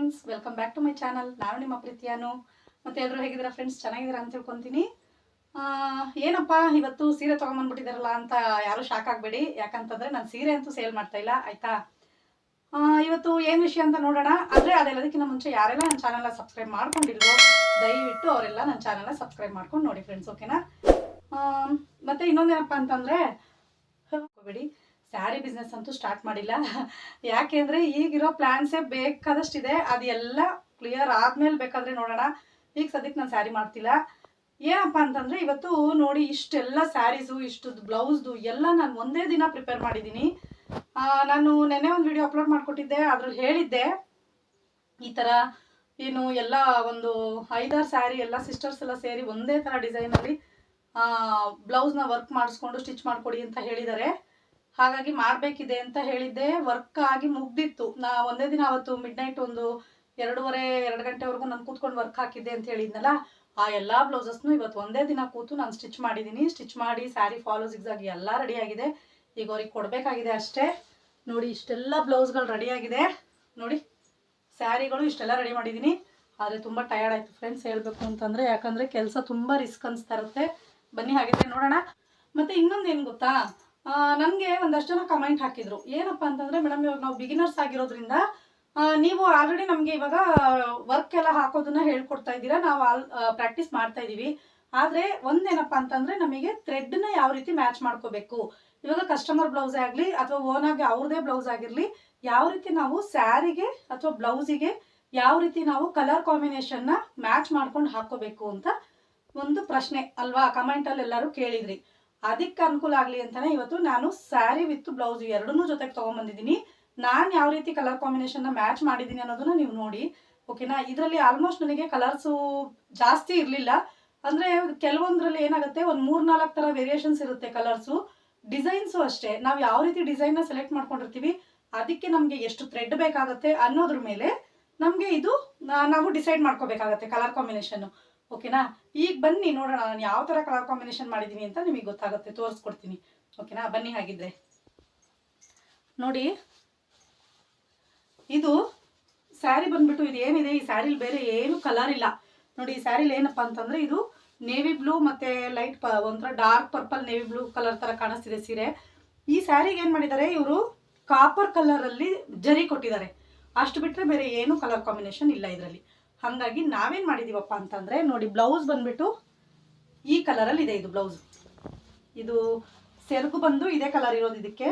Friends welcome back to my channel ನಾನು ನಿಮ್ಮ ಪ್ರೀತಿಯಾನು. ಮತ್ತೆ ಎಲ್ಲರೂ ಹೇಗಿದ್ದೀರಾ ಫ್ರೆಂಡ್ಸ್ ಚೆನ್ನಾಗಿದ್ದೀರಾ ಅಂತ ತಿಳ್ಕೊತೀನಿ. ಏನಪ್ಪ, ಇವತ್ತು ಸೀರೆ ತೊಗೊಂಬಂದ್ಬಿಟ್ಟಿದ್ದಾರಲ್ಲ ಅಂತ ಯಾರು ಶಾಕ್ ಆಗಬೇಡಿ. ಯಾಕಂತಂದ್ರೆ ನಾನು ಸೀರೆ ಅಂತೂ ಸೇಲ್ ಮಾಡ್ತಾ ಇಲ್ಲ, ಆಯ್ತಾ? ಇವತ್ತು ಏನು ವಿಷಯ ಅಂತ ನೋಡೋಣ. ಆದರೆ ಅದೆಲ್ಲದಕ್ಕಿಂತ ಮುಂಚೆ ಯಾರೆಲ್ಲ ನನ್ನ ಚಾನಲ್ನ ಸಬ್ಸ್ಕ್ರೈಬ್ ಮಾಡ್ಕೊಂಡಿಲ್ವೋ, ದಯವಿಟ್ಟು ಅವರೆಲ್ಲ ನನ್ನ ಚಾನಲ್ನ ಸಬ್ಸ್ಕ್ರೈಬ್ ಮಾಡ್ಕೊಂಡು ನೋಡಿ ಫ್ರೆಂಡ್ಸ್ ಓಕೆನಾ ಮತ್ತು ಮತ್ತೆ ಇನ್ನೊಂದೇನಪ್ಪ ಅಂತಂದರೆ, ಹೋಗಬೇಡಿ. ಸ್ಯಾರಿ ಬಿಸ್ನೆಸ್ ಅಂತೂ ಸ್ಟಾರ್ಟ್ ಮಾಡಿಲ್ಲ. ಯಾಕೆಂದರೆ ಈಗಿರೋ ಪ್ಲ್ಯಾನ್ಸೇ ಬೇಕಾದಷ್ಟಿದೆ. ಅದೆಲ್ಲ ಕ್ಲಿಯರ್ ಆದಮೇಲೆ ಬೇಕಾದರೆ ನೋಡೋಣ. ಈಗ ಸದ್ಯಕ್ಕೆ ನಾನು ಸ್ಯಾರಿ ಮಾಡ್ತಿಲ್ಲ. ಏನಪ್ಪ ಅಂತಂದರೆ ಇವತ್ತು ನೋಡಿ ಇಷ್ಟೆಲ್ಲ ಸ್ಯಾರೀಸು ಇಷ್ಟು ಬ್ಲೌಸ್ದು ಎಲ್ಲ ನಾನು ಒಂದೇ ದಿನ ಪ್ರಿಪೇರ್ ಮಾಡಿದ್ದೀನಿ. ನಾನು ನೆನ್ನೆ ಒಂದು ವಿಡಿಯೋ ಅಪ್ಲೋಡ್ ಮಾಡಿಕೊಟ್ಟಿದ್ದೆ. ಅದ್ರಲ್ಲಿ ಹೇಳಿದ್ದೆ. ಈ ಥರ ಏನು ಎಲ್ಲ ಒಂದು ಐದಾರು ಸ್ಯಾರಿ, ಎಲ್ಲ ಸಿಸ್ಟರ್ಸ್ ಎಲ್ಲ ಸೇರಿ ಒಂದೇ ಥರ ಡಿಸೈನಲ್ಲಿ ಬ್ಲೌಸ್ನ ವರ್ಕ್ ಮಾಡಿಸ್ಕೊಂಡು ಸ್ಟಿಚ್ ಮಾಡಿಕೊಡಿ ಅಂತ ಹೇಳಿದ್ದಾರೆ. ಹಾಗಾಗಿ ಮಾಡಬೇಕಿದೆ ಅಂತ ಹೇಳಿದ್ದೆ ವರ್ಕ್ ಆಗಿ ಮುಗ್ದಿತ್ತು. ನಾ ಒಂದೇ ದಿನ ಅವತ್ತು ಮಿಡ್ ನೈಟ್ ಒಂದು ಎರಡೂವರೆ, ಎರಡು ಗಂಟೆವರೆಗೂ ನಾನು ಕೂತ್ಕೊಂಡು ವರ್ಕ್ ಹಾಕಿದ್ದೆ ಅಂತ ಹೇಳಿದ್ನಲ್ಲ, ಆ ಎಲ್ಲ ಬ್ಲೌಸಸ್ನು ಇವತ್ತು ಒಂದೇ ದಿನ ಕೂತು ನಾನು ಸ್ಟಿಚ್ ಮಾಡಿದ್ದೀನಿ ಸ್ಟಿಚ್ ಮಾಡಿ ಸ್ಯಾರಿ ಫಾಲೋ ಆಗಿ ಎಲ್ಲ ರೆಡಿ ಆಗಿದೆ. ಈಗ ಅವ್ರಿಗೆ ಕೊಡಬೇಕಾಗಿದೆ ಅಷ್ಟೇ. ನೋಡಿ, ಇಷ್ಟೆಲ್ಲ ಬ್ಲೌಸ್ಗಳು ರೆಡಿ ಆಗಿದೆ. ನೋಡಿ ಸ್ಯಾರಿಗಳು ಇಷ್ಟೆಲ್ಲ ರೆಡಿ ಮಾಡಿದ್ದೀನಿ ಆದರೆ ತುಂಬ ಟಯರ್ಡ್ ಆಯಿತು ಫ್ರೆಂಡ್ಸ್ ಹೇಳಬೇಕು ಅಂತಂದರೆ, ಯಾಕಂದರೆ ಕೆಲಸ ತುಂಬ ರಿಸ್ಕ್ ಅನಿಸ್ತಾ ಇರುತ್ತೆ. ಬನ್ನಿ ಹಾಗಿದ್ರೆ ನೋಡೋಣ. ಮತ್ತು ಇನ್ನೊಂದು ಏನು ಗೊತ್ತಾ? ನನಗೆ ಒಂದಷ್ಟು ಜನ ಕಮೆಂಟ್ ಹಾಕಿದ್ರು. ಏನಪ್ಪ ಅಂತಂದರೆ ಮೇಡಮ್ ಇವಾಗ ನಾವು ಬಿಗಿನರ್ಸ್ ಆಗಿರೋದ್ರಿಂದ ನೀವು ಆಲ್ರೆಡಿ ನಮಗೆ ಇವಾಗ ವರ್ಕ್ ಎಲ್ಲ ಹಾಕೋದನ್ನ ಹೇಳ್ಕೊಡ್ತಾ ಇದ್ದೀರಾ. ನಾವು ಆಲ್ ಪ್ರಾಕ್ಟೀಸ್ ಮಾಡ್ತಾ ಇದ್ದೀವಿ. ಆದರೆ ಒಂದೇನಪ್ಪ ಅಂತಂದರೆ, ನಮಗೆ ಥ್ರೆಡ್ನ ಯಾವ ರೀತಿ ಮ್ಯಾಚ್ ಮಾಡ್ಕೋಬೇಕು? ಇವಾಗ ಕಸ್ಟಮರ್ ಬ್ಲೌಸ್ ಆಗಲಿ ಅಥವಾ ಓನಾಗಿ ಅವ್ರದೇ ಬ್ಲೌಸ್ ಆಗಿರಲಿ, ಯಾವ ರೀತಿ ನಾವು ಸ್ಯಾರಿಗೆ ಅಥವಾ ಬ್ಲೌಸಿಗೆ ಯಾವ ರೀತಿ ನಾವು ಕಲರ್ ಕಾಂಬಿನೇಷನ್ನ ಮ್ಯಾಚ್ ಮಾಡ್ಕೊಂಡು ಹಾಕೋಬೇಕು ಅಂತ ಒಂದು ಪ್ರಶ್ನೆ ಅಲ್ವಾ? ಕಮೆಂಟಲ್ಲಿ ಎಲ್ಲರೂ ಕೇಳಿದ್ರಿ. ಅದಕ್ಕೆ ಅನುಕೂಲ ಆಗಲಿ ಅಂತಾನೆ ಇವತ್ತು ನಾನು ಸ್ಯಾರಿ ವಿತ್ ಬ್ಲೌಸ್ ಎರಡನ್ನೂ ಜೊತೆಗೆ ತೊಗೊಂಬಂದಿದ್ದೀನಿ. ನಾನು ಯಾವ ರೀತಿ ಕಲರ್ ಕಾಂಬಿನೇಷನ್ನ ಮ್ಯಾಚ್ ಮಾಡಿದ್ದೀನಿ ಅನ್ನೋದನ್ನ ನೀವು ನೋಡಿ. ಓಕೆನಾ ಇದರಲ್ಲಿ ಆಲ್ಮೋಸ್ಟ್ ನನಗೆ ಕಲರ್ಸು ಜಾಸ್ತಿ ಇರಲಿಲ್ಲ. ಅಂದರೆ ಕೆಲವೊಂದರಲ್ಲಿ ಏನಾಗುತ್ತೆ? ಒಂದು ಮೂರು ನಾಲ್ಕು ಥರ ವೇರಿಯೇಷನ್ಸ್ ಇರುತ್ತೆ ಕಲರ್ಸು ಡಿಸೈನ್ಸು ಅಷ್ಟೇ. ನಾವು ಯಾವ ರೀತಿ ಡಿಸೈನ್ನ ಸೆಲೆಕ್ಟ್ ಮಾಡ್ಕೊಂಡಿರ್ತೀವಿ, ಅದಕ್ಕೆ ನಮಗೆ ಎಷ್ಟು ಥ್ರೆಡ್ ಬೇಕಾಗುತ್ತೆ ಅನ್ನೋದ್ರ ಮೇಲೆ ನಮಗೆ ಇದು ನಾವು ಡಿಸೈಡ್ ಮಾಡ್ಕೋಬೇಕಾಗತ್ತೆ ಕಲರ್ ಕಾಂಬಿನೇಷನ್ನು ಓಕೆನಾ? ಈಗ ಬನ್ನಿ ನೋಡೋಣ, ನಾನು ಯಾವ ಥರ ಕಲರ್ ಕಾಂಬಿನೇಷನ್ ಮಾಡಿದ್ದೀನಿ ಅಂತ ನಿಮಗೆ ಗೊತ್ತಾಗುತ್ತೆ, ತೋರಿಸ್ಕೊಡ್ತೀನಿ. ಓಕೆನಾ? ಬನ್ನಿ ಹಾಗಿದ್ರೆ. ನೋಡಿ, ಇದು ಸ್ಯಾರಿ ಬಂದ್ಬಿಟ್ಟು ಇದು ಏನಿದೆ? ಈ ಸ್ಯಾರಿಲಿ ಬೇರೆ ಏನು ಕಲರ್ ಇಲ್ಲ. ನೋಡಿ, ಈ ಸ್ಯಾರಿಲಿ ಏನಪ್ಪ ಅಂತಂದರೆ ಇದು ನೇವಿ ಬ್ಲೂ ಮತ್ತು ಲೈಟ್ ಪ, ಒಂಥರ dark purple navy blue colour ಥರ ಕಾಣಿಸ್ತಿದೆ ಸೀರೆ. ಈ ಸ್ಯಾರಿಗೆ ಏನು ಮಾಡಿದ್ದಾರೆ ಇವರು ಕಾಪರ್ ಕಲರಲ್ಲಿ ಜರಿ ಕೊಟ್ಟಿದ್ದಾರೆ. ಅಷ್ಟು ಬಿಟ್ಟರೆ ಬೇರೆ ಏನು ಕಲರ್ ಕಾಂಬಿನೇಷನ್ ಇಲ್ಲ ಇದರಲ್ಲಿ. ಹಾಗಾಗಿ ನಾವೇನು ಮಾಡಿದ್ದೀವಪ್ಪ ಅಂತಂದರೆ ನೋಡಿ ಬ್ಲೌಸ್ ಬಂದ್ಬಿಟ್ಟು ಈ ಕಲರಲ್ಲಿ ಇದೆ ಇದು ಬ್ಲೌಸ್ ಇದು ಸೆರಗು ಬಂದು ಇದೇ ಕಲರ್ ಇರೋದು ಇದಕ್ಕೆ.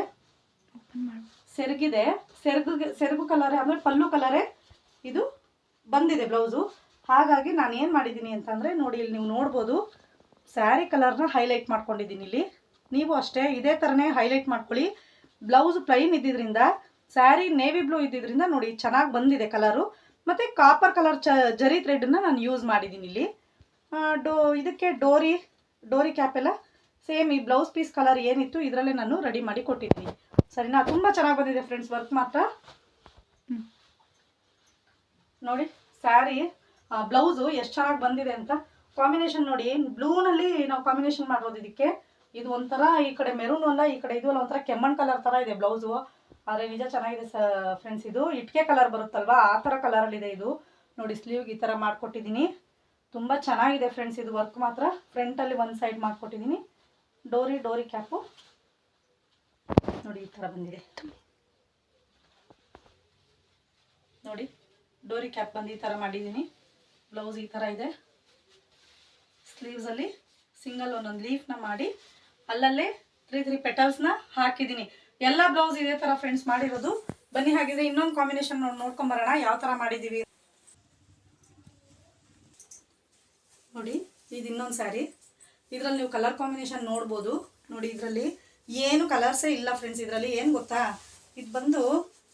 ಸೆರಗಿದೆ. ಸೆರಗು ಸೆರಗು ಕಲರ್ ಅಂದ್ರೆ ಪಲ್ಲು ಕಲರೇ ಇದು ಬಂದಿದೆ ಬ್ಲೌಸು ಹಾಗಾಗಿ ನಾನು ಏನು ಮಾಡಿದ್ದೀನಿ ಅಂತಂದರೆ ನೋಡಿ ಇಲ್ಲಿ ನೀವು ನೋಡ್ಬೋದು ಸ್ಯಾರಿ ಕಲರ್ನ ಹೈಲೈಟ್ ಮಾಡ್ಕೊಂಡಿದ್ದೀನಿ ಇಲ್ಲಿ. ನೀವು ಅಷ್ಟೇ ಇದೇ ಥರನೇ ಹೈಲೈಟ್ ಮಾಡ್ಕೊಳ್ಳಿ. ಬ್ಲೌಸ್ ಪ್ಲೈನ್ ಇದ್ದಿದ್ರಿಂದ ಸ್ಯಾರಿ ನೇವಿ ಬ್ಲೂ ಇದ್ದಿದ್ರಿಂದ ನೋಡಿ ಚೆನ್ನಾಗಿ ಬಂದಿದೆ ಕಲರು ಮತ್ತು ಕಾಪರ್ ಕಲರ್ ಚ, ಜರಿ ಥ್ರೆಡ್ನ ನಾನು ಯೂಸ್ ಮಾಡಿದ್ದೀನಿ ಇಲ್ಲಿ. ಡೋ, ಇದಕ್ಕೆ ಡೋರಿ ಡೋರಿ ಕ್ಯಾಪ್ ಎಲ್ಲ ಸೇಮ್ ಈ ಬ್ಲೌಸ್ ಪೀಸ್ ಕಲರ್ ಏನಿತ್ತು ಇದರಲ್ಲೇ ನಾನು ರೆಡಿ ಮಾಡಿ ಕೊಟ್ಟಿದ್ದೀನಿ. ಸರಿನಾ? ತುಂಬ ಚೆನ್ನಾಗಿ ಬಂದಿದೆ ಫ್ರೆಂಡ್ಸ್ ವರ್ಕ್ ಮಾತ್ರ. ನೋಡಿ ಸ್ಯಾರಿ ಬ್ಲೌಸು ಎಷ್ಟು ಚೆನ್ನಾಗಿ ಬಂದಿದೆ ಅಂತ. ಕಾಂಬಿನೇಷನ್ ನೋಡಿ ಬ್ಲೂನಲ್ಲಿ ನಾವು ಕಾಂಬಿನೇಷನ್ ಮಾಡೋದು ಇದಕ್ಕೆ. ಇದು ಒಂಥರ ಈ ಕಡೆ ಮೆರೂನ್ ಅಲ್ಲ, ಈ ಕಡೆ ಇದು ಅಲ್ಲ, ಒಂಥರ ಕೆಮ್ಮಣ್ ಕಲರ್ ಥರ ಇದೆ ಬ್ಲೌಸು ಆದರೆ ನಿಜ ಚೆನ್ನಾಗಿದೆ ಸ ಫ್ರೆಂಡ್ಸ್ ಇದು. ಇಟ್ಕೆ ಕಲರ್ ಬರುತ್ತಲ್ವಾ? ಆ ಥರ ಕಲರಲ್ಲಿದೆ ಇದು. ನೋಡಿ ಸ್ಲೀವ್ಗೆ ಈ ಥರ ಮಾಡಿಕೊಟ್ಟಿದ್ದೀನಿ. ತುಂಬ ಚೆನ್ನಾಗಿದೆ ಫ್ರೆಂಡ್ಸ್ ಇದು ವರ್ಕ್ ಮಾತ್ರ. ಫ್ರಂಟಲ್ಲಿ ಒಂದು ಸೈಡ್ ಮಾಡಿಕೊಟ್ಟಿದ್ದೀನಿ. ಡೋರಿ ಡೋರಿ ಕ್ಯಾಪು ನೋಡಿ, ಈ ಥರ ಬಂದಿದೆ. ನೋಡಿ ಡೋರಿ ಕ್ಯಾಪ್ ಬಂದು ಈ ಥರ ಮಾಡಿದ್ದೀನಿ. ಬ್ಲೌಸ್ ಈ ಥರ ಇದೆ. ಸ್ಲೀವ್ಸಲ್ಲಿ ಸಿಂಗಲ್ ಒಂದೊಂದು ಲೀಫ್ನ ಮಾಡಿ ಅಲ್ಲಲ್ಲೇ ತ್ರೀ ತ್ರೀ ಪೆಟಲ್ಸ್ನ ಹಾಕಿದ್ದೀನಿ. ಎಲ್ಲ ಬ್ಲೌಸ್ ಇದೇ ತರ ಫ್ರೆಂಡ್ಸ್ ಮಾಡಿರೋದು. ಬನ್ನಿ ಹಾಗಿದ್ರೆ ಇನ್ನೊಂದು ಕಾಂಬಿನೇಷನ್ ನೋಡಿ ನೋಡ್ಕೊಂಬರೋಣ. ಯಾವ ತರ ಮಾಡಿದೀವಿ? ನೋಡಿ, ಇದು ಇನ್ನೊಂದು ಸ್ಯಾರಿ ಇದರಲ್ಲಿ ನೀವು ಕಲರ್ ಕಾಂಬಿನೇಷನ್ ನೋಡ್ಬೋದು. ನೋಡಿ, ಇದರಲ್ಲಿ ಏನು ಕಲರ್ಸೇ ಇಲ್ಲ ಫ್ರೆಂಡ್ಸ್ ಇದರಲ್ಲಿ ಏನು ಗೊತ್ತಾ? ಇದು ಬಂದು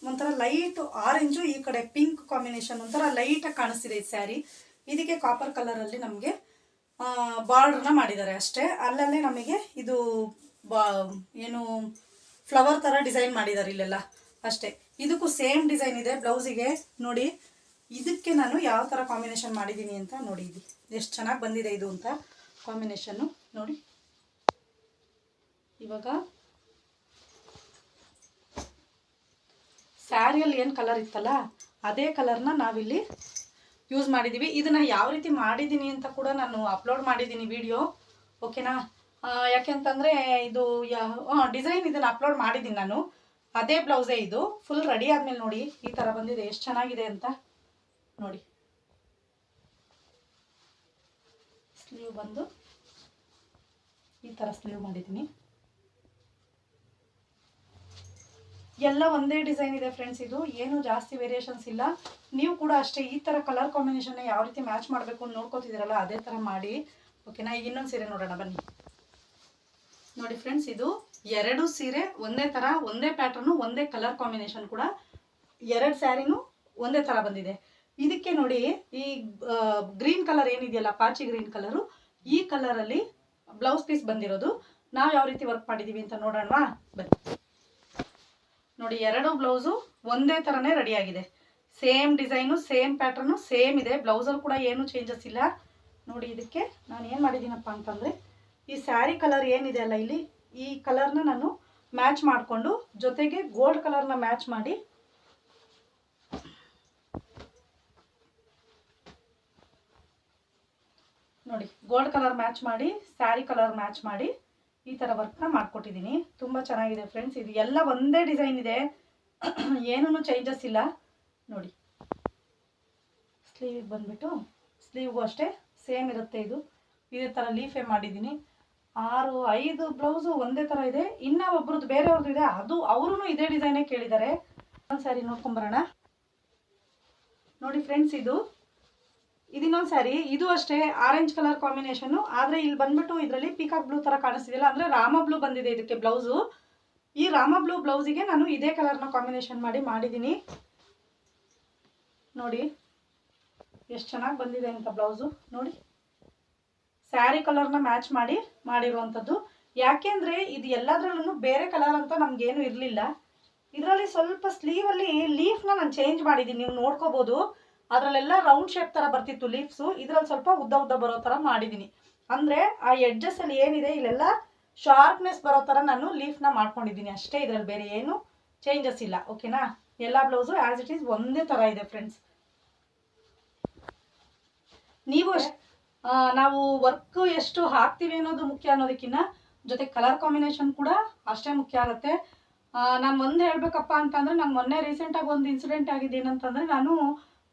ಒಂಥರ ಲೈಟ್ ಆರೆಂಜು ಈ ಕಡೆ ಪಿಂಕ್ ಕಾಂಬಿನೇಷನ್ ಒಂಥರ ಲೈಟಾಗಿ ಕಾಣಿಸ್ತಿದೆ ಈ ಸ್ಯಾರಿ ಇದಕ್ಕೆ ಕಾಪರ್ ಕಲರಲ್ಲಿ ನಮಗೆ ಬಾರ್ಡ್ರನ್ನ ಮಾಡಿದ್ದಾರೆ ಅಷ್ಟೇ. ಅಲ್ಲಲ್ಲೇ ನಮಗೆ ಇದು ಬಾ ಏನು ಫ್ಲವರ್ ಥರ ಡಿಸೈನ್ ಮಾಡಿದ್ದಾರೆ ಇಲ್ಲೆಲ್ಲ. ಅಷ್ಟೇ. ಇದಕ್ಕೂ ಸೇಮ್ ಡಿಸೈನ್ ಇದೆ. ಬ್ಲೌಸಿಗೆ ನೋಡಿ, ಇದಕ್ಕೆ ನಾನು ಯಾವ ಥರ ಕಾಂಬಿನೇಷನ್ ಮಾಡಿದ್ದೀನಿ ಅಂತ ನೋಡಿ ಎಷ್ಟು ಚೆನ್ನಾಗಿ ಬಂದಿದೆ ಇದು ಅಂತ ಕಾಂಬಿನೇಷನ್ನು ನೋಡಿ. ಇವಾಗ ಸ್ಯಾರಿಯಲ್ಲಿ ಏನು ಕಲರ್ ಇತ್ತಲ್ಲ, ಅದೇ ಕಲರ್ನ ನಾವಿಲ್ಲಿ ಯೂಸ್ ಮಾಡಿದ್ದೀವಿ ಇದನ್ನು ಯಾವ ರೀತಿ ಮಾಡಿದ್ದೀನಿ ಅಂತ ಕೂಡ ನಾನು ಅಪ್ಲೋಡ್ ಮಾಡಿದ್ದೀನಿ ವಿಡಿಯೋ ಓಕೆನಾ ಯಾಕೆಂತಂದರೆ ಇದು ಯಾ ಡಿಸೈನ್ ಇದನ್ನು ಅಪ್ಲೋಡ್ ಮಾಡಿದ್ದೀನಿ ನಾನು. ಅದೇ ಬ್ಲೌಸೇ ಇದು. ಫುಲ್ ರೆಡಿ ಆದಮೇಲೆ ನೋಡಿ, ಈ ಥರ ಬಂದಿದೆ. ಎಷ್ಟು ಚೆನ್ನಾಗಿದೆ ಅಂತ ನೋಡಿ. ಸ್ಲೀವ್ ಬಂದು ಈ ಥರ ಸ್ಲೀವ್ ಮಾಡಿದ್ದೀನಿ. ಎಲ್ಲ ಒಂದೇ ಡಿಸೈನ್ ಇದೆ ಫ್ರೆಂಡ್ಸ್ ಇದು. ಏನು ಜಾಸ್ತಿ ವೇರಿಯೇಷನ್ಸ್ ಇಲ್ಲ. ನೀವು ಕೂಡ ಅಷ್ಟೇ ಈ ಥರ ಕಲರ್ ಕಾಂಬಿನೇಷನ್ ಯಾವ ರೀತಿ ಮ್ಯಾಚ್ ಮಾಡಬೇಕು ನೋಡ್ಕೋತಿದ್ದೀರಲ್ಲ, ಅದೇ ಥರ ಮಾಡಿ. ಓಕೆನಾ ಈಗ ಇನ್ನೊಂದು ಸೀರೆ ನೋಡೋಣ, ಬನ್ನಿ. ನೋಡಿ ಫ್ರೆಂಡ್ಸ್ ಇದು ಎರಡು ಸೀರೆ, ಒಂದೇ ಥರ ಒಂದೇ ಪ್ಯಾಟರ್ನು ಒಂದೇ ಕಲರ್ ಕಾಂಬಿನೇಷನ್ ಕೂಡ ಎರಡು ಸ್ಯಾರಿನೂ ಒಂದೇ ಥರ ಬಂದಿದೆ. ಇದಕ್ಕೆ ನೋಡಿ, ಈ ಗ್ರೀನ್ ಕಲರ್ ಏನಿದೆಯಲ್ಲ, ಪಾಚಿ ಗ್ರೀನ್ ಕಲರು ಈ ಕಲರಲ್ಲಿ ಬ್ಲೌಸ್ ಪೀಸ್ ಬಂದಿರೋದು. ನಾವು ಯಾವ ರೀತಿ ವರ್ಕ್ ಮಾಡಿದ್ದೀವಿ ಅಂತ ನೋಡೋಣವಾ ಬನ್ನಿ. ನೋಡಿ, ಎರಡು ಬ್ಲೌಸು ಒಂದೇ ಥರನೇ ರೆಡಿಯಾಗಿದೆ same design same pattern same ಇದೆ. ಬ್ಲೌಸಲ್ಲಿ ಕೂಡ ಏನು ಚೇಂಜಸ್ ಇಲ್ಲ. ನೋಡಿ, ಇದಕ್ಕೆ ನಾನು ಏನು ಮಾಡಿದ್ದೀನಪ್ಪ ಅಂತಂದರೆ ಈ ಸ್ಯಾರಿ ಕಲರ್ ಏನಿದೆ ಅಲ್ಲ ಇಲ್ಲಿ, ಈ ಕಲರ್ನ ನಾನು ಮ್ಯಾಚ್ ಮಾಡಿಕೊಂಡು ಜೊತೆಗೆ ಗೋಲ್ಡ್ ಕಲರ್ನ ಮ್ಯಾಚ್ ಮಾಡಿ ನೋಡಿ, ಗೋಲ್ಡ್ ಕಲರ್ ಮ್ಯಾಚ್ ಮಾಡಿ, ಸ್ಯಾರಿ ಕಲರ್ ಮ್ಯಾಚ್ ಮಾಡಿ ಈ ಥರ ವರ್ಕ್ನ ಮಾಡಿಕೊಟ್ಟಿದ್ದೀನಿ. ತುಂಬ ಚೆನ್ನಾಗಿದೆ ಫ್ರೆಂಡ್ಸ್, ಇದು ಎಲ್ಲ ಒಂದೇ ಡಿಸೈನ್ ಇದೆ. ಏನೂ ಚೇಂಜಸ್ ಇಲ್ಲ. ನೋಡಿ, ಸ್ಲೀವಿಗೆ ಬಂದುಬಿಟ್ಟು ಸ್ಲೀವ್ಗೂ ಅಷ್ಟೇ ಸೇಮ್ ಇರುತ್ತೆ ಇದು. ಇದೇ ಥರ ಲೀಫೆ ಮಾಡಿದ್ದೀನಿ. ಆರು, ಐದು ಬ್ಲೌಸು ಒಂದೇ ಥರ ಇದೆ. ಇನ್ನೂ ಒಬ್ರದ್ದು ಬೇರೆಯವ್ರದ್ದು ಇದೆ. ಅದು ಅವರು ಇದೇ ಡಿಸೈನೇ ಕೇಳಿದ್ದಾರೆ. ಒಂದು ಸ್ಯಾರಿ ನೋಡ್ಕೊಂಬರೋಣ. ನೋಡಿ ಫ್ರೆಂಡ್ಸ್ ಇದು. ಇದಿನ್ನೊಂದು ಸ್ಯಾರಿ ಇದು ಅಷ್ಟೇ ಆರೆಂಜ್ ಕಲರ್ ಕಾಂಬಿನೇಷನು ಆದರೆ ಇಲ್ಲಿ ಬಂದ್ಬಿಟ್ಟು ಇದರಲ್ಲಿ ಪೀಕಾಕ್ ಬ್ಲೂ ಥರ ಕಾಣಿಸ್ತಿದೆಯಲ್ಲ, ಅಂದರೆ ರಾಮ ಬ್ಲೂ ಬಂದಿದೆ ಇದಕ್ಕೆ ಬ್ಲೌಸು ಈ ರಾಮ ಬ್ಲೂ ಬ್ಲೌಸಿಗೆ ನಾನು ಇದೇ ಕಲರ್ನ ಕಾಂಬಿನೇಷನ್ ಮಾಡಿ ಮಾಡಿದ್ದೀನಿ. ನೋಡಿ, ಎಷ್ಟು ಚೆನ್ನಾಗಿ ಬಂದಿದೆ ಅಂತ ಬ್ಲೌಸು ನೋಡಿ. ಸ್ಯಾರಿ ಕಲರ್ನ ಮ್ಯಾಚ್ ಮಾಡಿ ಮಾಡಿರುವಂಥದ್ದು ಯಾಕೆಂದರೆ ಇದು ಎಲ್ಲದರಲ್ಲೂ ಬೇರೆ ಕಲರ್ ಅಂತ ನಮಗೇನು ಇರಲಿಲ್ಲ. ಇದರಲ್ಲಿ ಸ್ವಲ್ಪ ಸ್ಲೀವಲ್ಲಿ ಲೀಫ್ನ ನಾನು ಚೇಂಜ್ ಮಾಡಿದ್ದೀನಿ, ನೀವು ನೋಡ್ಕೋಬೋದು. ಅದರಲ್ಲೆಲ್ಲ ರೌಂಡ್ ಶೇಪ್ ಥರ ಬರ್ತಿತ್ತು ಲೀಫ್ಸು ಇದರಲ್ಲಿ ಸ್ವಲ್ಪ ಉದ್ದ ಉದ್ದ ಬರೋ ಥರ ಮಾಡಿದ್ದೀನಿ. ಅಂದರೆ ಆ ಎಡ್ಜಸ್ಸಲ್ಲಿ ಏನಿದೆ, ಇಲ್ಲೆಲ್ಲ ಶಾರ್ಪ್ನೆಸ್ ಬರೋ ಥರ ನಾನು ಲೀಫ್ನ ಮಾಡ್ಕೊಂಡಿದ್ದೀನಿ. ಅಷ್ಟೇ ಇದರಲ್ಲಿ ಬೇರೆ ಏನು ಚೇಂಜಸ್ ಇಲ್ಲ. ಓಕೆನಾ ಎಲ್ಲ ಬ್ಲೌಸು ಆ್ಯಸ್ ಇಟ್ ಈಸ್ ಒಂದೇ ಥರ ಇದೆ ಫ್ರೆಂಡ್ಸ್ ನೀವು ಅಷ್ಟ್- ನಾವು ವರ್ಕ್ ಎಷ್ಟು ಹಾಕ್ತೀವಿ ಅನ್ನೋದು ಮುಖ್ಯ ಅನ್ನೋದಕ್ಕಿಂತ ಜೊತೆ ಕಲರ್ ಕಾಂಬಿನೇಷನ್ ಕೂಡ ಅಷ್ಟೇ ಮುಖ್ಯ ಆಗುತ್ತೆ. ನಾನು ಒಂದು ಹೇಳಬೇಕಪ್ಪ ಅಂತಂದರೆ ನಾನು ಮೊನ್ನೆ ರೀಸೆಂಟಾಗಿ ಒಂದು ಇನ್ಸಿಡೆಂಟ್ ಆಗಿದೆ ಏನಂತಂದರೆ ನಾನು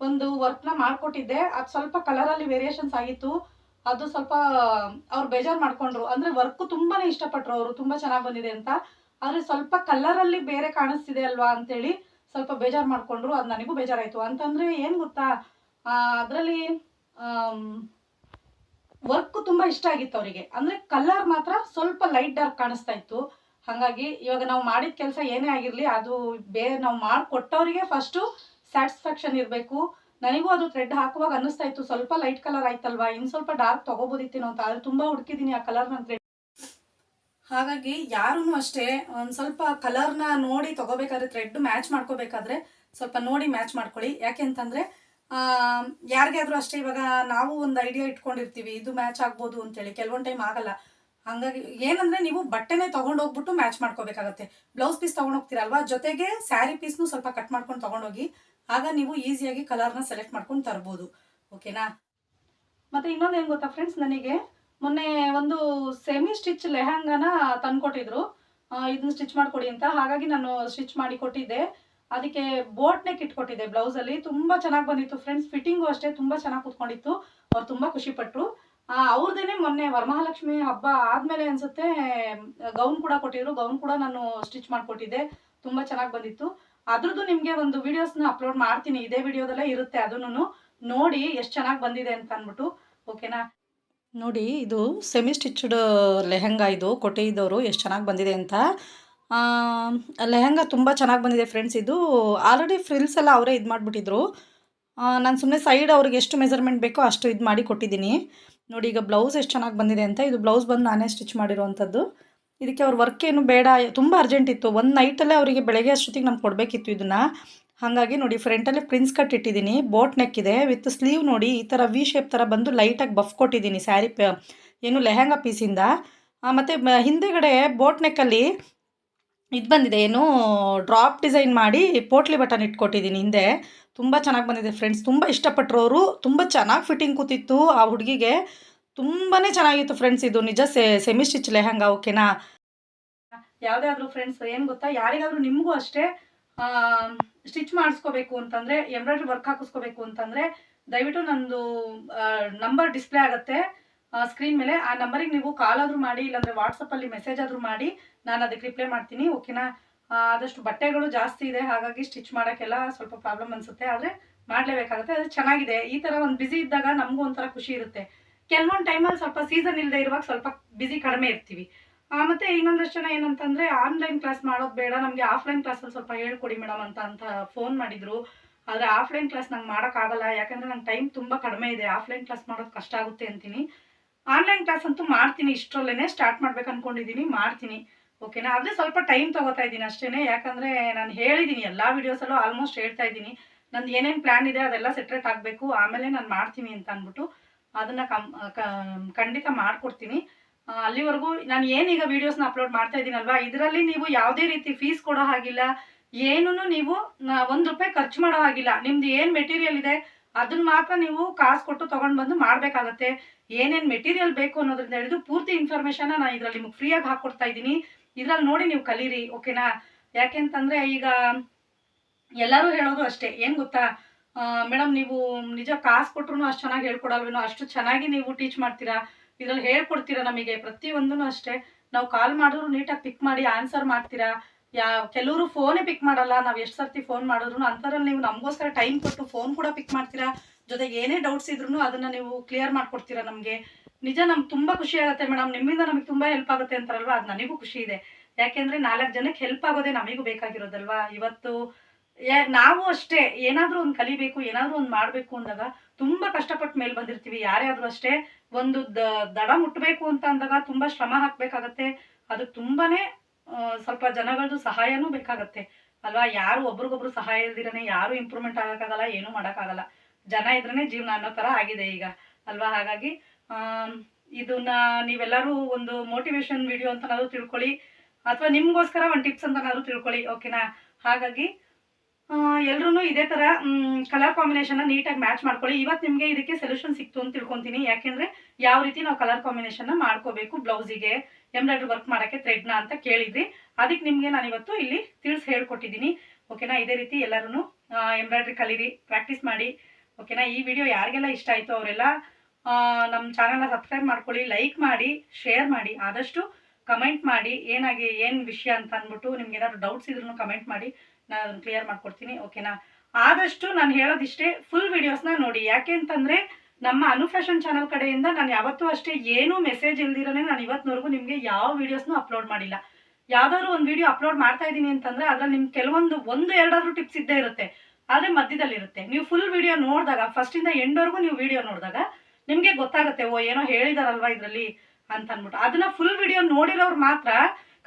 ಒಂದು ವರ್ಕ್ನ ಮಾಡಿಕೊಟ್ಟಿದ್ದೆ. ಅದು ಸ್ವಲ್ಪ ಕಲರಲ್ಲಿ ವೇರಿಯೇಷನ್ಸ್ ಆಗಿತ್ತು. ಅದು ಸ್ವಲ್ಪ ಅವ್ರು ಬೇಜಾರು ಮಾಡಿಕೊಂಡ್ರು. ಅಂದರೆ ವರ್ಕು ತುಂಬಾ ಇಷ್ಟಪಟ್ಟರು ಅವರು, ತುಂಬ ಚೆನ್ನಾಗಿ ಬಂದಿದೆ ಅಂತ. ಆದರೆ ಸ್ವಲ್ಪ ಕಲರಲ್ಲಿ ಬೇರೆ ಕಾಣಿಸ್ತಿದೆ ಅಲ್ವಾ ಅಂತೇಳಿ ಸ್ವಲ್ಪ ಬೇಜಾರು ಮಾಡಿಕೊಂಡ್ರು. ಅದು ನನಗೂ ಬೇಜಾರಾಯಿತು. ಅಂತಂದರೆ ಏನು ಗೊತ್ತಾ? ಅದರಲ್ಲಿ ವರ್ಕ್ ತುಂಬಾ ಇಷ್ಟ ಆಗಿತ್ತು ಅವರಿಗೆ. ಅಂದ್ರೆ ಕಲರ್ ಮಾತ್ರ ಸ್ವಲ್ಪ ಲೈಟ್ ಡಾರ್ಕ್ ಕಾಣಿಸ್ತಾ ಇತ್ತು. ಹಾಗಾಗಿ ಇವಾಗ ನಾವು ಮಾಡಿದ ಕೆಲಸ ಏನೇ ಆಗಿರಲಿ ಅದು ಬೇ, ನಾವು ಮಾಡಿಕೊಟ್ಟವರಿಗೆ ಫಸ್ಟು ಸ್ಯಾಟಿಸ್ಫ್ಯಾಕ್ಷನ್ ಇರಬೇಕು. ನನಗೂ ಅದು ಥ್ರೆಡ್ ಹಾಕುವಾಗ ಅನ್ನಿಸ್ತಾ ಇತ್ತು, ಸ್ವಲ್ಪ ಲೈಟ್ ಕಲರ್ ಆಯ್ತಲ್ವಾ ಇನ್ನು ಸ್ವಲ್ಪ ಡಾರ್ಕ್ ತಗೋಬೋದಿತ್ತೇನೋ ಅಂತ ಅದು ತುಂಬ ಹುಡುಕಿದ್ದೀನಿ ಆ ಕಲರ್ ನನ್ನ ಥ್ರೆಡ್ ಹಾಗಾಗಿ ಯಾರೂ ಅಷ್ಟೇ ಒಂದು ಸ್ವಲ್ಪ ಕಲರ್ನ ನೋಡಿ ತಗೋಬೇಕಾದ್ರೆ ಥ್ರೆಡ್ ಮ್ಯಾಚ್ ಮಾಡ್ಕೋಬೇಕಾದ್ರೆ ಸ್ವಲ್ಪ ನೋಡಿ ಮ್ಯಾಚ್ ಮಾಡ್ಕೊಳ್ಳಿ. ಯಾಕೆ ಅಂತಂದರೆ ಯಾರಿಗಾದ್ರೂ ಅಷ್ಟೇ ಇವಾಗ ನಾವು ಒಂದು ಐಡಿಯಾ ಇಟ್ಕೊಂಡಿರ್ತೀವಿ, ಇದು ಮ್ಯಾಚ್ ಆಗ್ಬೋದು ಅಂತೇಳಿ. ಕೆಲವೊಂದು ಟೈಮ್ ಆಗಲ್ಲ. ಹಾಗಾಗಿ ಏನಂದ್ರೆ ನೀವು ಬಟ್ಟೆನೇ ತಗೊಂಡೋಗ್ಬಿಟ್ಟು ಮ್ಯಾಚ್ ಮಾಡ್ಕೋಬೇಕಾಗತ್ತೆ. ಬ್ಲೌಸ್ ಪೀಸ್ ತೊಗೊಂಡೋಗ್ತೀರಲ್ವಾ ಜೊತೆಗೆ ಸ್ಯಾರಿ ಪೀಸ್ನು ಸ್ವಲ್ಪ ಕಟ್ ಮಾಡ್ಕೊಂಡು ತಗೊಂಡೋಗಿ ಆಗ ನೀವು ಈಸಿಯಾಗಿ ಕಲರ್ನ ಸೆಲೆಕ್ಟ್ ಮಾಡ್ಕೊಂಡು ತರ್ಬೋದು. ಓಕೆನಾ ಮತ್ತು ಇನ್ನೊಂದು ಏನು ಗೊತ್ತಾ ಫ್ರೆಂಡ್ಸ್ ನನಗೆ? ಮೊನ್ನೆ ಒಂದು ಸೆಮಿ ಸ್ಟಿಚ್ ಲೆಹಂಗಾನ ತಂದುಕೊಟ್ಟಿದ್ರು. ಇದನ್ನ ಸ್ಟಿಚ್ ಮಾಡಿಕೊಡಿ ಅಂತ. ಹಾಗಾಗಿ ನಾನು ಸ್ಟಿಚ್ ಮಾಡಿ ಕೊಟ್ಟಿದ್ದೆ. ಅದಕ್ಕೆ ಬೋಟ್ ನೆಕ್ ಇಟ್ಕೊಟ್ಟಿದ್ದೆ ಬ್ಲೌಸಲ್ಲಿ ತುಂಬಾ ಚೆನ್ನಾಗಿ ಬಂದಿತ್ತು ಫ್ರೆಂಡ್ಸ್ ಫಿಟ್ಟಿಂಗು ಅಷ್ಟೇ ತುಂಬಾ ಚೆನ್ನಾಗಿ ಕೂತ್ಕೊಂಡಿತ್ತು. ಅವ್ರು ತುಂಬಾ ಖುಷಿ ಪಟ್ರು ಅವ್ರದೇನೆ ಮೊನ್ನೆ ವರಮಹಾಲಕ್ಷ್ಮಿ ಹಬ್ಬ ಆದ್ಮೇಲೆ ಅನ್ಸುತ್ತೆ, ಗೌನ್ ಕೂಡ ಕೊಟ್ಟಿದ್ರು. ಗೌನ್ ಕೂಡ ನಾನು ಸ್ಟಿಚ್ ಮಾಡಿಕೊಟ್ಟಿದ್ದೆ. ತುಂಬಾ ಚೆನ್ನಾಗಿ ಬಂದಿತ್ತು. ಅದ್ರದ್ದು ನಿಮಗೆ ಒಂದು ವಿಡಿಯೋಸ್ನ ಅಪ್ಲೋಡ್ ಮಾಡ್ತೀನಿ. ಇದೇ ವಿಡಿಯೋದಲ್ಲೇ ಇರುತ್ತೆ ಅದನ್ನು. ನೋಡಿ ಎಷ್ಟು ಚೆನ್ನಾಗಿ ಬಂದಿದೆ ಅಂತ ಅಂದ್ಬಿಟ್ಟು. ಓಕೆನಾ ನೋಡಿ, ಇದು ಸೆಮಿ ಸ್ಟಿಚ್ಡ್ ಲೆಹೆಂಗಾ ಇದು. ಕೊಟ್ಟಿದ್ದವರು ಎಷ್ಟು ಚೆನ್ನಾಗಿ ಬಂದಿದೆ ಅಂತ. ಲೆಹಂಗಾ ತುಂಬ ಚೆನ್ನಾಗಿ ಬಂದಿದೆ ಫ್ರೆಂಡ್ಸ್ ಇದು ಆಲ್ರೆಡಿ ಫ್ರಿಲ್ಸ್ ಎಲ್ಲ ಅವರೇ ಇದು ಮಾಡಿಬಿಟ್ಟಿದ್ರು. ನಾನು ಸುಮ್ಮನೆ ಸೈಡ್ ಅವ್ರಿಗೆ ಎಷ್ಟು ಮೆಜರ್ಮೆಂಟ್ ಬೇಕೋ ಅಷ್ಟು ಇದು ಮಾಡಿ ಕೊಟ್ಟಿದ್ದೀನಿ. ನೋಡಿ, ಈಗ ಬ್ಲೌಸ್ ಎಷ್ಟು ಚೆನ್ನಾಗಿ ಬಂದಿದೆ ಅಂತ. ಇದು ಬ್ಲೌಸ್ ಬಂದು ನಾನೇ ಸ್ಟಿಚ್ ಮಾಡಿರುವಂಥದ್ದು ಇದಕ್ಕೆ ಅವ್ರ ವರ್ಕ್ ಏನು ಬೇಡ, ತುಂಬ ಅರ್ಜೆಂಟ್ ಇತ್ತು. ಒಂದು ನೈಟಲ್ಲೇ ಅವರಿಗೆ ಬೆಳಗ್ಗೆ ಅಷ್ಟೊತ್ತಿಗೆ ನಾನು ಕೊಡಬೇಕಿತ್ತು ಇದನ್ನು. ಹಾಗಾಗಿ ನೋಡಿ ಫ್ರಂಟಲ್ಲಿ ಪ್ರಿನ್ಸ್ ಕಟ್ ಇಟ್ಟಿದ್ದೀನಿ. ಬೋಟ್ ನೆಕ್ ಇದೆ ವಿತ್ ಸ್ಲೀವ್ ನೋಡಿ, ಈ ಥರ ವಿ ಶೇಪ್ ಥರ ಬಂದು ಲೈಟಾಗಿ ಬಫ್ ಕೊಟ್ಟಿದ್ದೀನಿ. ಸ್ಯಾರಿ ಏನು ಲೆಹಂಗಾ ಪೀಸಿಂದ ಮತ್ತು ಹಿಂದೆಗಡೆ ಬೋಟ್ ನೆಕ್ಕಲ್ಲಿ ಇದು ಬಂದಿದೆ, ಏನು ಡ್ರಾಪ್ ಡಿಸೈನ್ ಮಾಡಿ ಪೋಟ್ಲಿ ಬಟನ್ ಇಟ್ಕೊಟ್ಟಿದ್ದೀನಿ ಹಿಂದೆ. ತುಂಬ ಚೆನ್ನಾಗಿ ಬಂದಿದೆ ಫ್ರೆಂಡ್ಸ್ ತುಂಬ ಅವರು ತುಂಬ ಚೆನ್ನಾಗಿ ಫಿಟ್ಟಿಂಗ್ ಕೂತಿತ್ತು. ಆ ಹುಡುಗಿಗೆ ತುಂಬಾ ಚೆನ್ನಾಗಿತ್ತು ಫ್ರೆಂಡ್ಸ್ ಇದು. ನಿಜ ಸೆಮಿ ಸ್ಟಿಚ್ ಲೆಹಂಗಾ ಓಕೆನಾ ಯಾವುದೇ ಆದರೂ ಫ್ರೆಂಡ್ಸ್ ಏನು ಗೊತ್ತಾ? ಯಾರಿಗಾದರೂ ನಿಮಗೂ ಅಷ್ಟೇ ಸ್ಟಿಚ್ ಮಾಡಿಸ್ಕೋಬೇಕು ಅಂತಂದರೆ, ಎಂಬ್ರಾಯ್ಡ್ರಿ ವರ್ಕ್ ಹಾಕಿಸ್ಕೋಬೇಕು ಅಂತಂದರೆ, ದಯವಿಟ್ಟು ನಂದು ನಂಬರ್ ಡಿಸ್ಪ್ಲೇ ಆಗುತ್ತೆ. ಸ್ಕ್ರೀನ್ ಮೇಲೆ ಆ ನಂಬರಿಗೆ ನೀವು ಕಾಲ್ ಆದರೂ ಮಾಡಿ, ಇಲ್ಲಾಂದರೆ ವಾಟ್ಸಪ್ಪಲ್ಲಿ ಮೆಸೇಜ್ ಆದರೂ ಮಾಡಿ, ನಾನು ಅದಕ್ಕೆ ರಿಪ್ಲೈ ಮಾಡ್ತೀನಿ ಓಕೆನಾ ಆದಷ್ಟು ಬಟ್ಟೆಗಳು ಜಾಸ್ತಿ ಇದೆ, ಹಾಗಾಗಿ ಸ್ಟಿಚ್ ಮಾಡೋಕ್ಕೆಲ್ಲ ಸ್ವಲ್ಪ ಪ್ರಾಬ್ಲಮ್ ಅನಿಸುತ್ತೆ, ಆದರೆ ಮಾಡಲೇಬೇಕಾಗುತ್ತೆ ಅದು ಚೆನ್ನಾಗಿದೆ. ಈ ಥರ ಒಂದು ಬಿಸಿ ಇದ್ದಾಗ ನಮಗೂ ಒಂಥರ ಖುಷಿ ಇರುತ್ತೆ. ಕೆಲವೊಂದು ಟೈಮಲ್ಲಿ ಸ್ವಲ್ಪ ಸೀಸನ್ ಇಲ್ಲದೆ ಇರುವಾಗ ಸ್ವಲ್ಪ ಬಿಸಿ ಕಡಿಮೆ ಇರ್ತೀವಿ. ಮತ್ತು ಮತ್ತೆ ಇನ್ನೊಂದಷ್ಟು ಜನ ಏನಂತಂದ್ರೆ ಆನ್ಲೈನ್ ಕ್ಲಾಸ್ ಮಾಡೋದು ಬೇಡ, ನಮಗೆ ಆಫ್ಲೈನ್ ಕ್ಲಾಸಲ್ಲಿ ಸ್ವಲ್ಪ ಹೇಳ್ಕೊಡಿ ಮೇಡಮ್ ಅಂತ ಅಂತ ಫೋನ್ ಮಾಡಿದ್ರು. ಆದರೆ ಆಫ್ಲೈನ್ ಕ್ಲಾಸ್ ನಂಗೆ ಮಾಡೋಕ್ಕಾಗಲ್ಲ, ಯಾಕಂದರೆ ನಂಗೆ ಟೈಮ್ ತುಂಬ ಕಡಿಮೆ ಇದೆ ಆಫ್ಲೈನ್ ಕ್ಲಾಸ್ ಮಾಡೋದು ಕಷ್ಟ ಆಗುತ್ತೆ ಅಂತೀನಿ. ಆನ್ಲೈನ್ ಕ್ಲಾಸ್ ಅಂತೂ ಮಾಡ್ತೀನಿ ಇಷ್ಟರಲ್ಲೇ ಸ್ಟಾರ್ಟ್ ಮಾಡ್ಬೇಕು ಅನ್ಕೊಂಡಿದ್ದೀನಿ ಮಾಡ್ತೀನಿ. ಓಕೆನಾ ಆದರೆ ಸ್ವಲ್ಪ ಟೈಮ್ ತಗೋತಾ ಇದ್ದೀನಿ ಅಷ್ಟೇ ಯಾಕಂದರೆ ನಾನು ಹೇಳಿದ್ದೀನಿ ಎಲ್ಲ ವೀಡಿಯೋಸಲ್ಲೂ ಆಲ್ಮೋಸ್ಟ್ ಹೇಳ್ತಾ ಇದ್ದೀನಿ. ನಂದು ಏನೇನು ಪ್ಲ್ಯಾನ್ ಇದೆ ಅದೆಲ್ಲ ಸೆಟ್ರೇಟ್ ಆಗಬೇಕು. ಆಮೇಲೆ ನಾನು ಮಾಡ್ತೀನಿ ಅಂತ ಅಂದ್ಬಿಟ್ಟು ಅದನ್ನು ಕಮ್ ಖಂಡಿತ ಮಾಡಿಕೊಡ್ತೀನಿ. ಅಲ್ಲಿವರೆಗೂ ನಾನು ಏನೀಗ ವೀಡಿಯೋಸ್ನ ಅಪ್ಲೋಡ್ ಮಾಡ್ತಾ ಇದ್ದೀನಲ್ವಾ? ಇದರಲ್ಲಿ ನೀವು ಯಾವುದೇ ರೀತಿ ಫೀಸ್ ಕೊಡೋ ಹಾಗಿಲ್ಲ. ಏನೂ ನೀವು ಒಂದು ರೂಪಾಯಿ ಖರ್ಚು ಮಾಡೋ ಹಾಗಿಲ್ಲ. ನಿಮ್ದು ಏನು ಮೆಟೀರಿಯಲ್ ಇದೆ? ಅದನ್ನ ಮಾತ್ರ ನೀವು ಕಾಸು ಕೊಟ್ಟು ತಗೊಂಡ್ ಬಂದು ಮಾಡ್ಬೇಕಾಗತ್ತೆ. ಏನೇನ್ ಮೆಟೀರಿಯಲ್ ಬೇಕು ಅನ್ನೋದ್ರಿಂದ ಹಿಡಿದು ಪೂರ್ತಿ ಇನ್ಫಾರ್ಮೇಶನ್ ನಾನು ಇದ್ರಲ್ಲಿ ನಿಮ್ಗೆ ಫ್ರೀಯಾಗಿ ಹಾಕೊಡ್ತಾ ಇದ್ದೀನಿ. ಇದ್ರಲ್ಲಿ ನೋಡಿ ನೀವು ಕಲೀರಿ ಓಕೆನಾ ಯಾಕೆಂತಂದ್ರೆ ಈಗ ಎಲ್ಲರೂ ಹೇಳೋದು ಅಷ್ಟೇ, ಏನು ಗೊತ್ತಾ? ಮೇಡಮ್ ನೀವು ನಿಜ ಕಾಸು ಕೊಟ್ರು ಅಷ್ಟು ಚೆನ್ನಾಗಿ ಹೇಳ್ಕೊಡಲ್ವೇನೋ, ಅಷ್ಟು ಚೆನ್ನಾಗಿ ನೀವು ಟೀಚ್ ಮಾಡ್ತೀರಾ? ಇದ್ರಲ್ಲಿ ಹೇಳ್ಕೊಡ್ತೀರಾ ನಮಗೆ ಪ್ರತಿಯೊಂದೂ ಅಷ್ಟೇ. ನಾವು ಕಾಲ್ ಮಾಡಿದ್ರು ನೀಟಾಗಿ ಪಿಕ್ ಮಾಡಿ ಆನ್ಸರ್ ಮಾಡ್ತೀರಾ? ಯಾ ಕೆಲವರು ಫೋನೇ ಪಿಕ್ ಮಾಡಲ್ಲ. ನಾವು ಎಷ್ಟು ಸರ್ತಿ ಫೋನ್ ಮಾಡಿದ್ರು ಅಂಥದ್ರಲ್ಲಿ ನೀವು ನಮಗೋಸ್ಕರ ಟೈಮ್ ಕೊಟ್ಟು ಫೋನ್ ಕೂಡ ಪಿಕ್ ಮಾಡ್ತೀರಾ? ಜೊತೆಗೆ ಏನೇ ಡೌಟ್ಸ್ ಇದ್ರೂ ಅದನ್ನು ನೀವು ಕ್ಲಿಯರ್ ಮಾಡಿಕೊಡ್ತೀರಾ ನಮಗೆ? ನಿಜ ನಮ್ಗೆ ತುಂಬ ಖುಷಿ ಆಗುತ್ತೆ ಮೇಡಮ್ ನಿಮ್ಮಿಂದ ನಮಗೆ ತುಂಬ ಹೆಲ್ಪ್ ಆಗುತ್ತೆ ಅಂತಾರಲ್ವಾ? ಅದು ನನಗೂ ಖುಷಿ ಇದೆ. ಯಾಕೆಂದರೆ ನಾಲ್ಕು ಜನಕ್ಕೆ ಹೆಲ್ಪ್ ಆಗೋದೇ ನಮಗೂ ಬೇಕಾಗಿರೋದಲ್ವಾ? ಇವತ್ತು ನಾವು ಅಷ್ಟೇ. ಏನಾದರೂ ಒಂದು ಕಲಿಬೇಕು ಏನಾದರೂ ಒಂದು ಮಾಡಬೇಕು ಅಂದಾಗ ತುಂಬ ಕಷ್ಟಪಟ್ಟು ಮೇಲೆ ಬಂದಿರ್ತೀವಿ. ಯಾರೇ ಆದರೂ ಅಷ್ಟೇ ಒಂದು ದಡ ಮುಟ್ಟಬೇಕು ಅಂತ ಅಂದಾಗ ತುಂಬ ಶ್ರಮ ಹಾಕಬೇಕಾಗತ್ತೆ. ಅದಕ್ಕೆ ತುಂಬಾನೇ ಆ, ಸ್ವಲ್ಪ ಜನಗಳದ್ದು ಸಹಾಯನೂ ಬೇಕಾಗತ್ತೆ. ಅಲ್ವಾ? ಯಾರು ಒಬ್ರಿಗೊಬ್ರು ಸಹಾಯ ಇಲ್ದಿರನೆ, ಯಾರು ಇಂಪ್ರೂವ್ಮೆಂಟ್ ಆಗಕ್ಕಾಗಲ್ಲ, ಏನೂ ಮಾಡೋಕ್ಕಾಗಲ್ಲ. ಜನ ಇದ್ರೇ ಜೀವನ ಅನ್ನೋ ಥರ ಆಗಿದೆ ಈಗ. ಅಲ್ವಾ? ಹಾಗಾಗಿ ಇದನ್ನ ನೀವೆಲ್ಲರೂ ಒಂದು ಮೋಟಿವೇಶನ್ ವಿಡಿಯೋ ಅಂತನಾದ್ರೂ ತಿಳ್ಕೊಳ್ಳಿ. ಅಥವಾ ನಿಮಗೋಸ್ಕರ ಒಂದು ಟಿಪ್ಸ್ ಅಂತನಾದ್ರೂ ತಿಳ್ಕೊಳ್ಳಿ ಓಕೆನಾ ಹಾಗಾಗಿ ಎಲ್ಲರೂ ಇದೇ ಥರ ಕಲರ್ ಕಾಂಬಿನೇಷನ್ನ ನೀಟಾಗಿ ಮ್ಯಾಚ್ ಮಾಡ್ಕೊಳ್ಳಿ. ಇವತ್ತು ನಿಮಗೆ ಇದಕ್ಕೆ ಸೊಲ್ಯೂಷನ್ ಸಿಕ್ತು ಅಂತ ತಿಳ್ಕೊತೀನಿ. ಯಾಕೆಂದರೆ ಯಾವ ರೀತಿ ನಾವು ಕಲರ್ ಕಾಂಬಿನೇಷನ್ನ ಮಾಡ್ಕೋಬೇಕು ಬ್ಲೌಸಿಗೆ ಎಂಬ್ರಾಯ್ಡ್ರಿ ವರ್ಕ್ ಮಾಡೋಕ್ಕೆ ಥ್ರೆಡ್ನ ಅಂತ ಕೇಳಿದ್ರಿ. ಅದಕ್ಕೆ ನಿಮಗೆ ನಾನು ಇವತ್ತು ಇಲ್ಲಿ ತಿಳಿಸಿ ಹೇಳ್ಕೊಟ್ಟಿದ್ದೀನಿ. ಓಕೆನಾ? ಇದೇ ರೀತಿ ಎಲ್ಲರೂ ಎಂಬ್ರಾಯ್ಡ್ರಿ ಕಲೀರಿ ಪ್ರಾಕ್ಟೀಸ್ ಮಾಡಿ. ಓಕೆನಾ? ಈ ವಿಡಿಯೋ ಯಾರಿಗೆಲ್ಲ ಇಷ್ಟ ಆಯಿತು ಅವರೆಲ್ಲ ನಮ್ಮ ಚಾನಲ್ನ ಸಬ್ಸ್ಕ್ರೈಬ್ ಮಾಡ್ಕೊಳ್ಳಿ ಲೈಕ್ ಮಾಡಿ ಶೇರ್ ಮಾಡಿ. ಆದಷ್ಟು ಕಮೆಂಟ್ ಮಾಡಿ, ಏನಾಗಿ, ಏನು ವಿಷಯ ಅಂತ ಅಂದ್ಬಿಟ್ಟು ನಿಮ್ಗೆ ಏನಾದರೂ ಡೌಟ್ಸ್ ಇದ್ರೂ ಕಮೆಂಟ್ ಮಾಡಿ. ನಾನು ಅದನ್ನು ಕ್ಲಿಯರ್ ಮಾಡ್ಕೊಡ್ತೀನಿ ಓಕೆನಾ ಆದಷ್ಟು ನಾನು ಹೇಳೋದಿಷ್ಟೇ ಫುಲ್ ವಿಡಿಯೋಸ್ನ ನೋಡಿ. ಯಾಕೆ ಅಂತಂದರೆ ನಮ್ಮ ಅನು ಫ್ಯಾಷನ್ ಚಾನಲ್ ಕಡೆಯಿಂದ ನಾನು ಯಾವತ್ತೂ ಅಷ್ಟೇ ಏನೂ ಮೆಸೇಜ್ ಇಲ್ದಿರೋನೇ ನಾನು ಇವತ್ತಿನವರೆಗೂ ನಿಮಗೆ ಯಾವ ವೀಡಿಯೋಸ್ನೂ ಅಪ್ಲೋಡ್ ಮಾಡಿಲ್ಲ. ಯಾವ್ದಾದ್ರು ಒಂದು ವಿಡಿಯೋ ಅಪ್ಲೋಡ್ ಮಾಡ್ತಾ ಇದ್ದೀನಿ ಅಂತಂದ್ರೆ ಅದ್ರಲ್ಲಿ ನಿಮ್ಗೆ ಕೆಲವೊಂದು, ಒಂದು ಎರಡಾದ್ರೂ ಟಿಪ್ಸ್ ಇದ್ದೇ ಇರುತ್ತೆ. ಆದರೆ ಮಧ್ಯದಲ್ಲಿ ಇರುತ್ತೆ ನೀವು ಫುಲ್ ವಿಡಿಯೋ ನೋಡಿದಾಗ ಫಸ್ಟಿಂದ ಎಂಡ್ವರೆಗೂ ನೀವು ವಿಡಿಯೋ ನೋಡಿದಾಗ ನಿಮಗೆ ಗೊತ್ತಾಗುತ್ತೆ, ಓ, ಏನೋ ಹೇಳಿದಾರಲ್ವಾ ಇದರಲ್ಲಿ ಅಂತ ಅಂದ್ಬಿಟ್ಟು ಅದನ್ನ ಫುಲ್ ವಿಡಿಯೋ ನೋಡಿರೋರು ಮಾತ್ರ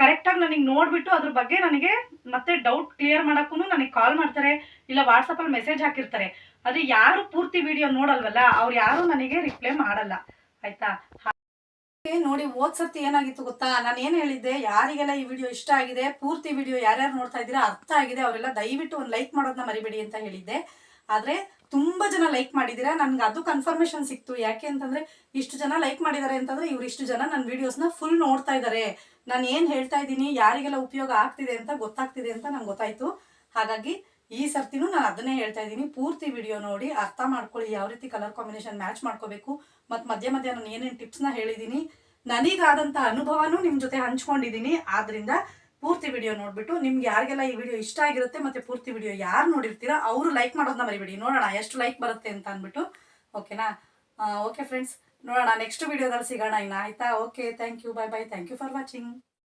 ಕರೆಕ್ಟಾಗಿ ನನಗೆ ನೋಡಿಬಿಟ್ಟು ಅದ್ರ ಬಗ್ಗೆ ನನಗೆ ಮತ್ತೆ ಡೌಟ್ ಕ್ಲಿಯರ್ ಮಾಡೋಕ್ಕೂ ನನಗೆ ಕಾಲ್ ಮಾಡ್ತಾರೆ, ಇಲ್ಲ ವಾಟ್ಸಪ್ಪಲ್ಲಿ ಮೆಸೇಜ್ ಹಾಕಿರ್ತಾರೆ. ಆದರೆ ಯಾರು ಪೂರ್ತಿ ವಿಡಿಯೋ ನೋಡಲ್ವಲ್ಲ, ಅವ್ರು ಯಾರು ನನಗೆ ರಿಪ್ಲೈ ಮಾಡಲ್ಲ. ಆಯ್ತಾ? ನೋಡಿ, ಹೋದ್ ಸರ್ತಿ ಏನಾಗಿತ್ತು ಗೊತ್ತಾ? ನಾನು ಏನು ಹೇಳಿದ್ದೆ, ಯಾರಿಗೆಲ್ಲ ಈ ವಿಡಿಯೋ ಇಷ್ಟ ಆಗಿದೆ, ಪೂರ್ತಿ ವಿಡಿಯೋ ಯಾರ್ಯಾರು ನೋಡ್ತಾ ಇದ್ದೀರಾ, ಅರ್ಥ ಆಗಿದೆ, ಅವರೆಲ್ಲ ದಯವಿಟ್ಟು ಒಂದು ಲೈಕ್ ಮಾಡೋದನ್ನ ಮರಿಬೇಡಿ ಅಂತ ಹೇಳಿದ್ದೆ. ಆದರೆ ತುಂಬ ಜನ ಲೈಕ್ ಮಾಡಿದ್ದೀರಾ ನನ್ಗೆ ಅದು ಕನ್ಫರ್ಮೇಷನ್ ಸಿಕ್ತು. ಯಾಕೆ ಅಂತಂದ್ರೆ ಇಷ್ಟು ಜನ ಲೈಕ್ ಮಾಡಿದ್ದಾರೆ ಅಂತಂದ್ರೆ ಇವ್ರು ಇಷ್ಟು ಜನ ನನ್ನ ವಿಡಿಯೋಸ್ನ ಫುಲ್ ನೋಡ್ತಾ ಇದ್ದಾರೆ ನಾನು ಏನು ಹೇಳ್ತಾ ಇದ್ದೀನಿ? ಯಾರಿಗೆಲ್ಲ ಉಪಯೋಗ ಆಗ್ತಿದೆ ಅಂತ ಗೊತ್ತಾಗ್ತಿದೆ ಅಂತ ನಂಗೆ ಗೊತ್ತಾಯ್ತು. ಹಾಗಾಗಿ ಈ ಸರ್ತಿನೂ ನಾನು ಅದನ್ನೇ ಹೇಳ್ತಾ ಇದ್ದೀನಿ. ಪೂರ್ತಿ ವಿಡಿಯೋ ನೋಡಿ, ಅರ್ಥ ಮಾಡ್ಕೊಳ್ಳಿ ಯಾವ ರೀತಿ ಕಲರ್ ಕಾಂಬಿನೇಷನ್ ಮ್ಯಾಚ್ ಮಾಡ್ಕೋಬೇಕು. ಮತ್ತು ಮಧ್ಯ ಮಧ್ಯ ನಾನು ಏನೇನು ಟಿಪ್ಸ್ನ ಹೇಳಿದ್ದೀನಿ. ನನಗಾದಂಥ ಅನುಭವನೂ ನಿಮ್ಮ ಜೊತೆ ಹಂಚ್ಕೊಂಡಿದ್ದೀನಿ. ಆದ್ದರಿಂದ ಪೂರ್ತಿ ವಿಡಿಯೋ ನೋಡ್ಬಿಟ್ಟು ನಿಮ್ಗೆ ಯಾರಿಗೆಲ್ಲ ಈ ವಿಡಿಯೋ ಇಷ್ಟ ಆಗಿರುತ್ತೆ ಮತ್ತೆ ಪೂರ್ತಿ ವಿಡಿಯೋ ಯಾರು ನೋಡಿರ್ತೀರಾ, ಅವರು ಲೈಕ್ ಮಾಡೋದನ್ನ ಮರಿಬೇಡಿ. ನೋಡೋಣ, ಎಷ್ಟು ಲೈಕ್ ಬರುತ್ತೆ ಅಂತ ಅಂದ್ಬಿಟ್ಟು. ಓಕೆನಾ ಓಕೆ ಫ್ರೆಂಡ್ಸ್ ನೋಡೋಣ ನೆಕ್ಸ್ಟ್ ವಿಡಿಯೋದಲ್ಲಿ ಸಿಗೋಣ ಇನ್ನು. ಆಯ್ತಾ? Okay thank you bye bye thank you for watching